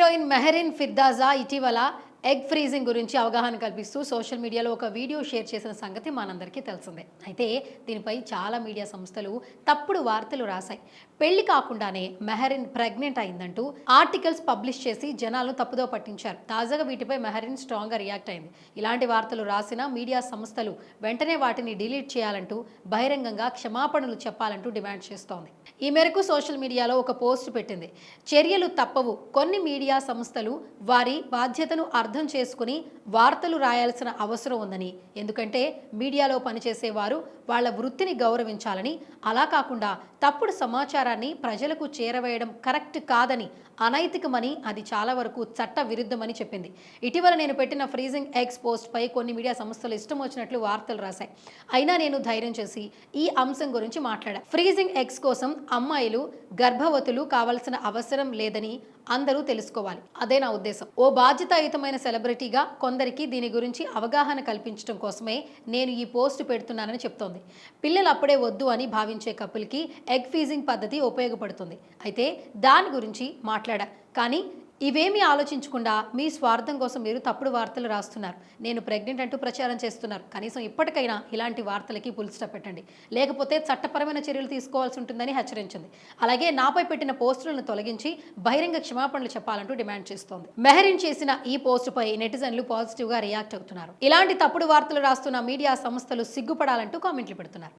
Heroine Mehreen ఫిర్దాజా ఇటీవల egg freezing గురించి అవగాహన కల్పిస్తూ సోషల్ మీడియాలో ఒక వీడియో షేర్ చేసిన సంగతి మనందరికీ తెలిసిందే. అయితే దీనిపై చాలా మీడియా సంస్థలు తప్పుడు వార్తలు రాశాయి. పెళ్ళి కాకుండానే మెహరిన్ ప్రెగ్నెంట్ అయిందంటూ ఆర్టికల్స్ పబ్లిష్ చేసి జనాలను తప్పుదో పట్టించారు. తాజాగా వీటిపై మెహరిన్ స్ట్రాంగ్గా రియాక్ట్ అయింది. ఇలాంటి వార్తలు రాసిన మీడియా సంస్థలు వెంటనే వాటిని డిలీట్ చేయాలంటూ బహిరంగంగా క్షమాపణలు చెప్పాలంటూ డిమాండ్ చేస్తోంది. ఈ మేరకు సోషల్ మీడియాలో ఒక పోస్ట్ పెట్టింది. చర్యలు తప్పవు. కొన్ని మీడియా సంస్థలు వారి బాధ్యతను అర్థం అర్థం చేసుకుని వార్తలు రాయాల్సిన అవసరం ఉందని. ఎందుకంటే మీడియాలో పనిచేసేవారు వాళ్ళ వృత్తిని గౌరవించాలని అలా కాకుండా తప్పుడు సమాచారాన్ని ప్రజలకు చేరవేయడం కరెక్ట్ కాదని అనైతికమని అది చాలా వరకు చట్ట విరుద్ధమని చెప్పింది. ఇటీవల నేను పెట్టిన ఫ్రీజింగ్ ఎగ్స్ పోస్ట్పై కొన్ని మీడియా సంస్థలు ఇష్టం వచ్చినట్లు వార్తలు రాశాయి. అయినా నేను ధైర్యం చేసి ఈ అంశం గురించి మాట్లాడా. ఫ్రీజింగ్ ఎగ్స్ కోసం అమ్మాయిలు గర్భవతులు కావాల్సిన అవసరం లేదని అందరూ తెలుసుకోవాలి. అదే నా ఉద్దేశం. ఓ బాధ్యతాయుతమైన సెలబ్రిటీగా కొందరికి దీని గురించి అవగాహన కల్పించడం కోసమే నేను ఈ పోస్ట్ పెడుతున్నానని చెప్తోంది. పిల్లలు అప్పుడే వద్దు అని భావించే కపుల్కి ఎగ్ ఫీజింగ్ పద్ధతి ఉపయోగపడుతుంది. అయితే దాని గురించి మాట్లాడా. కానీ ఇవేమీ ఆలోచించకుండా మీ స్వార్థం కోసం మీరు తప్పుడు వార్తలు రాస్తున్నారు. నేను ప్రెగ్నెంట్ అంటూ ప్రచారం చేస్తున్నారు. కనీసం ఇప్పటికైనా ఇలాంటి వార్తలకి పుల్ పెట్టండి. లేకపోతే చట్టపరమైన చర్యలు తీసుకోవాల్సి ఉంటుందని హెచ్చరించింది. అలాగే నాపై పెట్టిన పోస్టులను తొలగించి బహిరంగ క్షమాపణలు చెప్పాలంటూ డిమాండ్ చేస్తోంది. మెహరిన్ చేసిన ఈ పోస్టుపై నెటిజన్లు పాజిటివ్గా రియాక్ట్ అవుతున్నారు. ఇలాంటి తప్పుడు వార్తలు రాస్తున్న మీడియా సంస్థలు సిగ్గుపడాలంటూ కామెంట్లు పెడుతున్నారు.